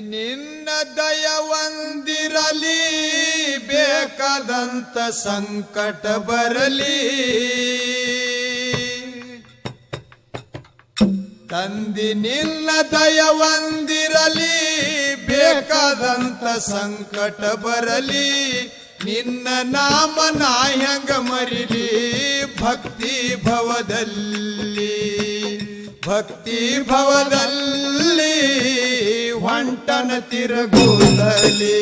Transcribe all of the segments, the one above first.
ನಿನ್ನ ದಯವಂದಿರಲಿ ಬೇಕಾದಂತ ಸಂಕಟ ಬರಲಿ. ತಂದಿ, ನಿನ್ನ ದಯವಂದಿರಲಿ ಬೇಕಾದಂತ ಸಂಕಟ ಬರಲಿ. ನಿನ್ನ ನಾಮ ನಾಯಂಗ ಮರಿಲಿ, ಭಕ್ತಿ ಭವದಲ್ಲಿ. ಭಕ್ತಿ ಭವದಲ್ಲಿ ಹೊಂಟನ ತಿರುಗುತ್ತಲಿ.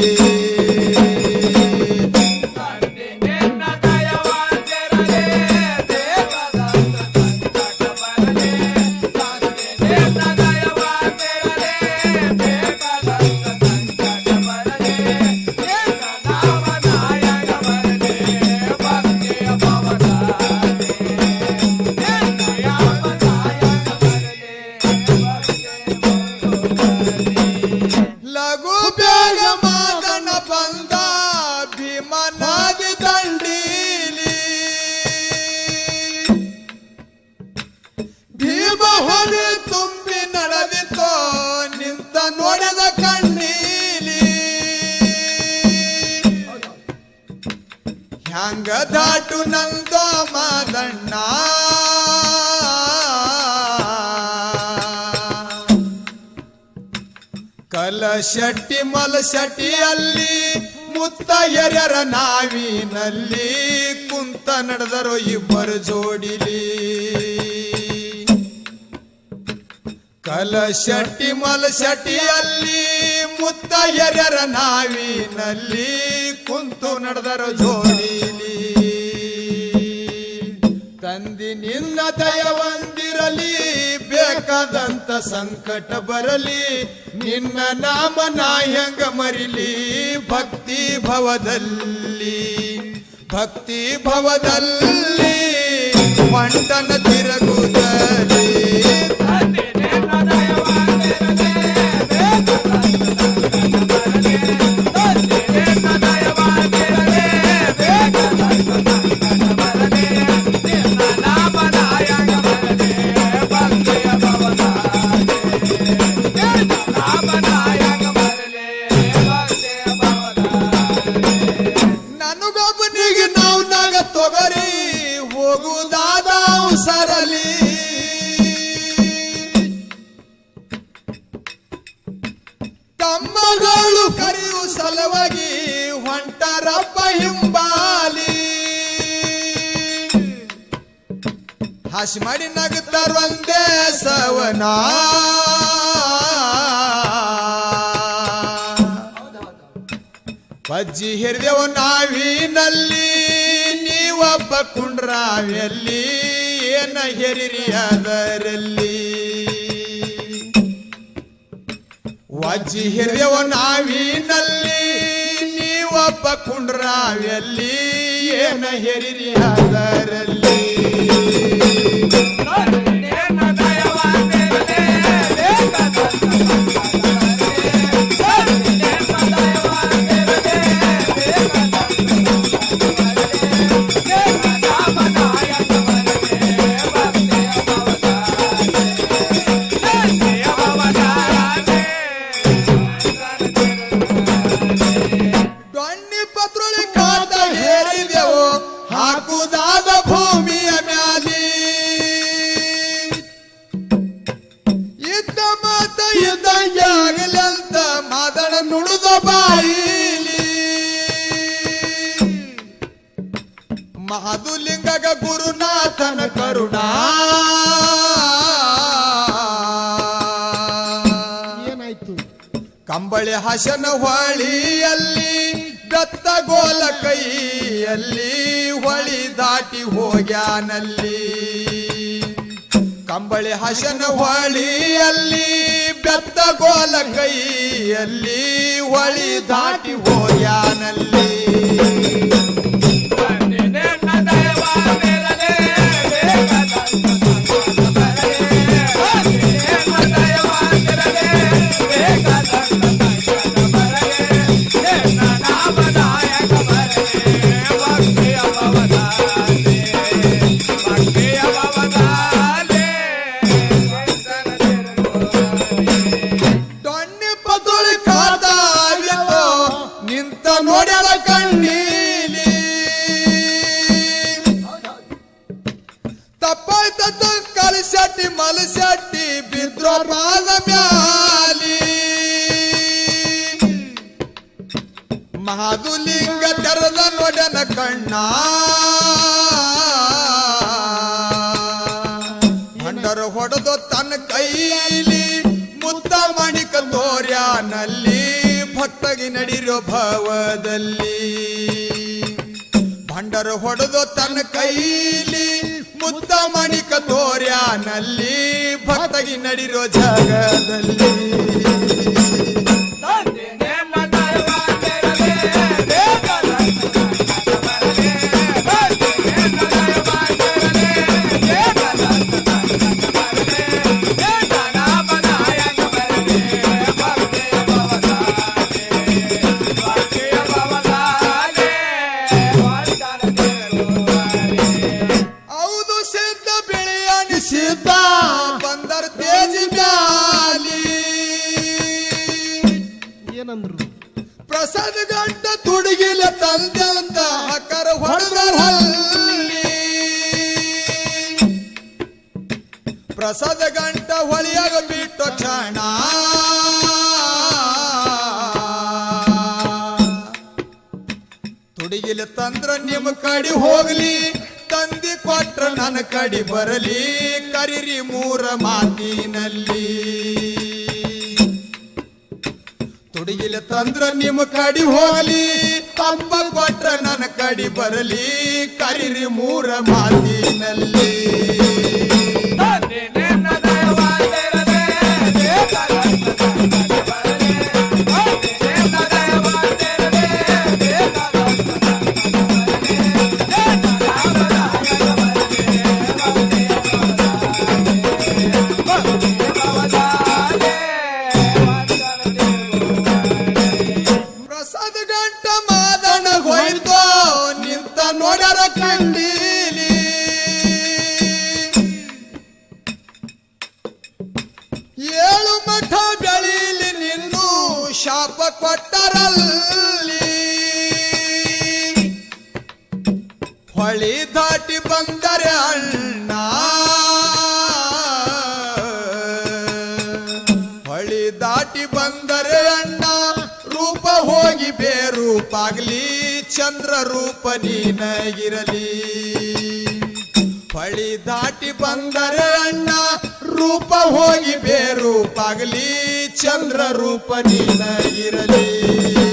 ಹ್ಯಾಂಗ ದಾಟು ನಂದೋ ಮಾದಣ್ಣ. ಶೆಟಿ ಅಲ್ಲಿ ಮುತ್ತ ಮುತ್ತಯ್ಯರ ನಾವಿನಲ್ಲಿ, ಕುಂತ ನಡೆದರು ಇಬ್ಬರು ಜೋಡಿಲಿ. ಶೆಟಿ ಅಲ್ಲಿ ಮುತ್ತ ಮುತ್ತಯ್ಯರ ನಾವಿನಲ್ಲಿ, ಕುಂತು ನಡೆದರು ಜೋಡಿಲಿ ನಿನ್ನ ದಯವಂದಿರಲಿ ಬೇಕಾದಂತ ಸಂಕಟ ಬರಲಿ, ನಿನ್ನ ನಾಮ ನಾಯಂಗ ಮರಿಲಿ, ಭಕ್ತಿ ಭವದಲ್ಲಿ. ಭಕ್ತಿ ಭವದಲ್ಲಿ ಮಂಡನ ತಿರುಗುತ್ತಲಿ. ಹೋಗುದಾದ ಸರಲಿ ತಮ್ಮಗಳು ಕರೆಯು ಸಲುವಾಗಿ ಹೊಂಟರಪ್ಪ ಹಿಂಬಾಲಿ. ಹಾಸಿ ಮಾಡಿ ನಗುತ್ತಾರ ಒಂದೇ ಸವನ. ಪಜ್ಜಿ ಹಿರಿದೆವು ನಾವಿನಲ್ಲಿ. ನೀವೊಬ್ಬ ಕುಂಡ್ರಾವೆಲ್ಲಿ ಏನ ಹೆರಿರಿ ಅದರಲ್ಲಿ? ಹಿರಿದೆವು ನಾವಿನಲ್ಲಿ ನೀವೊಬ್ಬ ಕುಂಡ್ರಾವೆಲ್ಲಿ ಏನ ಹೆರಿರಿ ಇದ್ದಂಗೆ ಅಂತ ಮಾತಾಡ ನುಡಿದ ಬಾಯಿಲಿ. ಮಹಾದುಲಿಂಗಗ ಗುರುನಾಥನ ಕರುಣಾ. ಏನಾಯ್ತು? ಕಂಬಳಿ ಹಸನ ಹೊಳಿಯಲ್ಲಿ ದತ್ತ ಗೋಲ ಕೈಯಲ್ಲಿ ಹೊಳಿ ದಾಟಿ ಹೋಗ್ಯಾನಲ್ಲಿ. ಕಂಬಳಿ ಹಸನ ಹೊಳಿಯಲ್ಲಿ ಬೆತ್ತ ಗೋಲ ಕೈಯಲ್ಲಿ ಹೊಳಿ ದಾಟಿ ಹೋಗ್ಯಾನಲ್ಲಿ ಮಹಾದುಲಿಂಗ ತೆರೆದ ನೋಡನ ಕಣ್ಣ. ಭಂಡರ ಹೊಡೆದು ತನ್ನ ಕೈಲಿ ಮುತ್ತ ಮಣಿಕ ತೋರ್ಯಾನಲ್ಲಿ ಭಕ್ತಗಿ ನಡಿರೋ ಭಾವದಲ್ಲಿ. ಭಂಡರು ಹೊಡೆದು ತನ್ನ ಕೈಲಿ ಮುತ್ತ ಮಣಿಕ ತೋರ್ಯಾನಲ್ಲಿ ಭಕ್ತಗಿ ನಡಿರೋ ಜಾಗದಲ್ಲಿ. ಏನಂದ್ರು? ಪ್ರಸಾದ ಗಂಟ ತುಡುಗಿಲ ತಂದೆ ಅಂತ ಹಕ್ಕರ ಹೊಡೆದಲ್ಲಿ ಪ್ರಸಾದ ಗಂಟ ಹೊಳಿಯಾಗ ಬಿಟ್ಟ ಕ್ಷಣ. ತೊಡಗಿಲ್ಲ ತಂದ್ರ ನಿಮ್ಮ ಕಡಿ ಹೋಗ್ಲಿ, ತಂದಿ ಕೊಟ್ರ ನನ್ನ ಕಡಿ ಬರಲಿ, ಕರಿರಿ ಮೂರ ಮಾತಿನಲ್ಲಿ. ತುಡಿಗಿಲ ತಂದ್ರ ನಿಮ್ ಕಡಿ ಹೋಗಲಿ ತಂಬ ಕೊಟ್ರ ನನ್ನ ಕಡಿ ಬರಲಿ ಕರಿರಿ ಮೂರ ಮಾತಿನಲ್ಲಿ. ಹೊಳಿ ದಾಟಿ ಬಂದರೆ ಅಣ್ಣ. ಬಳಿ ದಾಟಿ ಬಂದರೆ ಅಣ್ಣ. ರೂಪ ಹೋಗಿ ಬೇರೂಪಾಗ್ಲಿ ಚಂದ್ರ ರೂಪ ನೀನಗಿರಲಿ. ಹೊಳಿ ದಾಟಿ ಬಂದರೆ ಅಣ್ಣ. ರೂಪ ಹೋಗಿ ಬೇರೂಪಾಗ್ಲಿ ಚಂದ್ರ ರೂಪ ನೀನಗಿರಲಿ.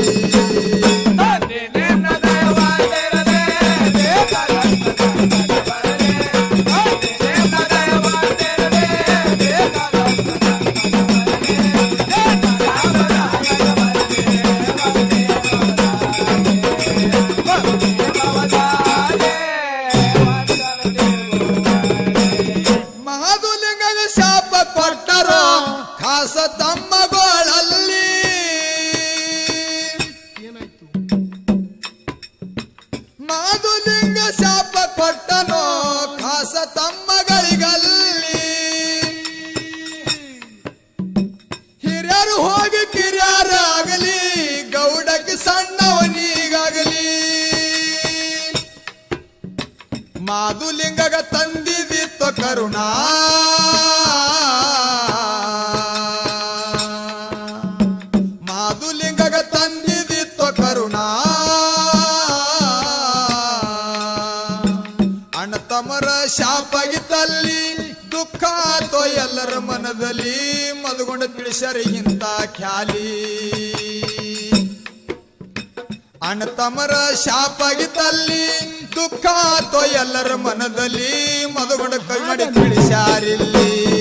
ಮಾಧುಲಿಂಗ ಶಾಪ ಕೊಟ್ಟನೋ ಖಾಸ ತಮ್ಮಗಳಿಗಲ್ಲಿ. ಹಿರಿಯರು ಹೋಗಿ ಕಿರಿಯರಾಗಲಿ ಗೌಡಕ್ಕೆ ಸಣ್ಣವನಿಗಾಗಲಿ. ಮಾಧುಲಿಂಗಗ ತಂದಿದಿತ್ತು ಕರುಣ ಇಂತ ಖ್ಯಾಲಿ. ಅಣ್ಣ ತಮರ ತಲ್ಲಿ ದುಃಖ ತೋ ಎಲ್ಲರ ಮನದಲ್ಲಿ ಮದುಗೊಂಡ ಕೈ ಮಾಡಿ ತಿಳಿಸಾರಿಲ್ಲಿ.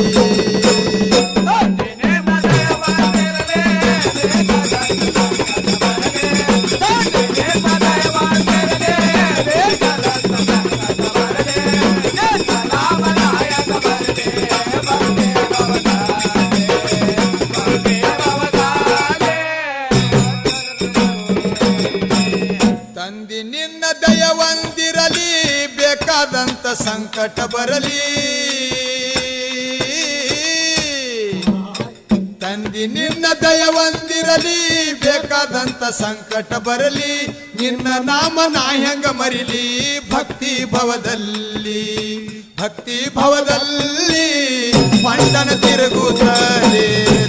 ಸಂಕಟ ಬರಲಿ. ತಂದಿ ನಿನ್ನ ದಯವಂದಿರಲಿ, ಬೇಕಾದಂತ ಸಂಕಟ ಬರಲಿ. ನಿನ್ನ ನಾಮ ನಾ ಹೆಂಗ ಮರಿಲಿ? ಭಕ್ತಿ ಭವದಲ್ಲಿ ಭಕ್ತಿ ಭವದಲ್ಲಿ. ಪಂಡನ ತಿರುಗುತ್ತಲೇ.